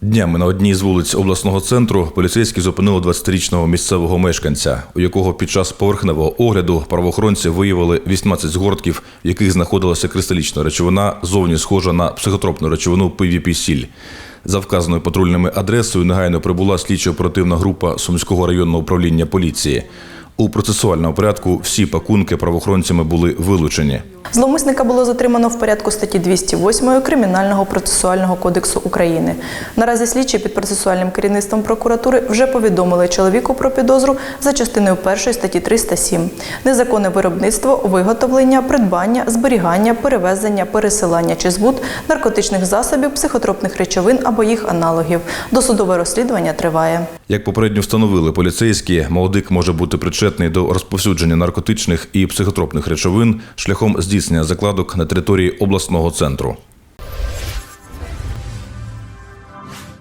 Днями на одній з вулиць обласного центру поліцейські зупинили 20-річного місцевого мешканця, у якого під час поверхневого огляду правоохоронці виявили 18 згортків, в яких знаходилася кристалічна речовина, зовні схожа на психотропну речовину PVP-сіль. За вказаною патрульними адресою негайно прибула слідчо-оперативна група Сумського районного управління поліції. У процесуальному порядку всі пакунки правоохоронцями були вилучені. Зловмисника було затримано в порядку статті 208 Кримінального процесуального кодексу України. Наразі слідчі під процесуальним керівництвом прокуратури вже повідомили чоловіку про підозру за частиною 1 статті 307 незаконне виробництво, виготовлення, придбання, зберігання, перевезення, пересилання чи збут наркотичних засобів, психотропних речовин або їх аналогів. Досудове розслідування триває. Як попередньо встановили поліцейські, молодик може бути причетний до розповсюдження наркотичних і психотропних речовин шляхом здійснення закладок на території обласного центру.